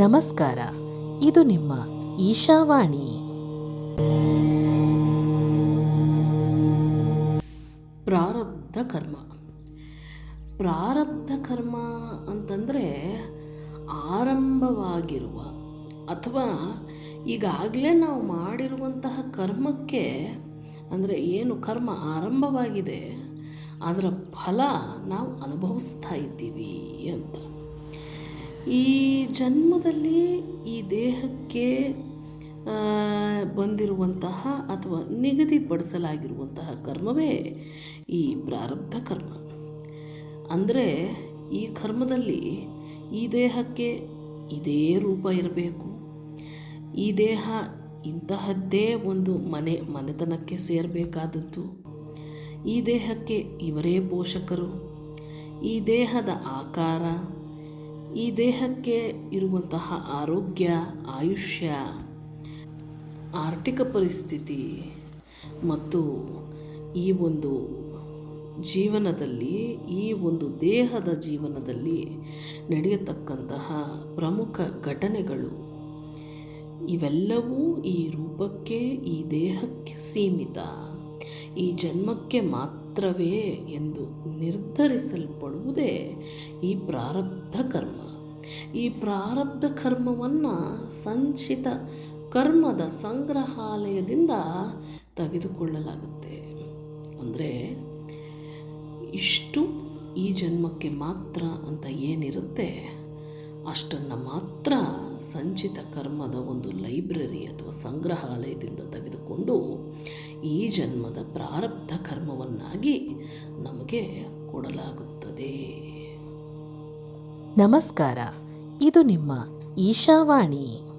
ನಮಸ್ಕಾರ. ಇದು ನಿಮ್ಮ ಈಶಾವಾಣಿ. ಪ್ರಾರಬ್ಧ ಕರ್ಮ. ಪ್ರಾರಬ್ಧ ಕರ್ಮ ಅಂತಂದರೆ ಆರಂಭವಾಗಿರುವ ಅಥವಾ ಈಗಾಗಲೇ ನಾವು ಮಾಡಿರುವಂತಹ ಕರ್ಮಕ್ಕೆ ಅಂದರೆ ಏನು ಕರ್ಮ ಆರಂಭವಾಗಿದೆ, ಅದರ ಫಲ ನಾವು ಅನುಭವಿಸ್ತಾ ಇದ್ದೀವಿ ಅಂತ. ಈ ಜನ್ಮದಲ್ಲಿ ಈ ದೇಹಕ್ಕೆ ಬಂದಿರುವಂತಹ ಅಥವಾ ನಿಗದಿಪಡಿಸಲಾಗಿರುವಂತಹ ಕರ್ಮವೇ ಈ ಪ್ರಾರಬ್ಧ ಕರ್ಮ. ಅಂದರೆ ಈ ಕರ್ಮದಲ್ಲಿ ಈ ದೇಹಕ್ಕೆ ಇದೇ ರೂಪ ಇರಬೇಕು. ಈ ದೇಹ ಇಂತಹದ್ದೇ ಒಂದು ಮನೆ, ಮನೆತನಕ್ಕೆ ಸೇರಬೇಕಾದದ್ದು. ಈ ದೇಹಕ್ಕೆ ಇವರೇ ಪೋಷಕರು. ಈ ದೇಹದ ಆಕಾರ ಈ ದೇಹಕ್ಕೆ ಇರುವಂತಹ ಆರೋಗ್ಯ, ಆಯುಷ್ಯ, ಆರ್ಥಿಕ ಪರಿಸ್ಥಿತಿ ಮತ್ತು ಈ ಒಂದು ಜೀವನದಲ್ಲಿ, ಈ ಒಂದು ದೇಹದ ಜೀವನದಲ್ಲಿ ನಡೆಯತಕ್ಕಂತಹ ಪ್ರಮುಖ ಘಟನೆಗಳು ಇವೆಲ್ಲವೂ ಈ ರೂಪಕ್ಕೆ, ಈ ದೇಹಕ್ಕೆ ಸೀಮಿತ. ಈ ಜನ್ಮಕ್ಕೆ ಮಾತ್ರವೇ ಎಂದು ನಿರ್ಧರಿಸಲ್ಪಡುವುದೇ ಈ ಪ್ರಾರಬ್ಧ ಕರ್ಮ. ಈ ಪ್ರಾರಬ್ಧ ಕರ್ಮವನ್ನು ಸಂಚಿತ ಕರ್ಮದ ಸಂಗ್ರಹಾಲಯದಿಂದ ತೆಗೆದುಕೊಳ್ಳಲಾಗುತ್ತೆ. ಅಂದರೆ ಇಷ್ಟು ಈ ಜನ್ಮಕ್ಕೆ ಮಾತ್ರ ಅಂತ ಏನಿರುತ್ತೆ? ಅಷ್ಟನ್ನು ಮಾತ್ರ ಸಂಚಿತ ಕರ್ಮದ ಒಂದು ಲೈಬ್ರರಿ ಅಥವಾ ಸಂಗ್ರಹಾಲಯದಿಂದ ತೆಗೆದುಕೊಂಡು ಈ ಜನ್ಮದ ಪ್ರಾರಬ್ಧ ಕರ್ಮವನ್ನಾಗಿ ನಮಗೆ ಕೊಡಲಾಗುತ್ತದೆ. ನಮಸ್ಕಾರ. ಇದು ನಿಮ್ಮ ಈಶಾವಾಣಿ.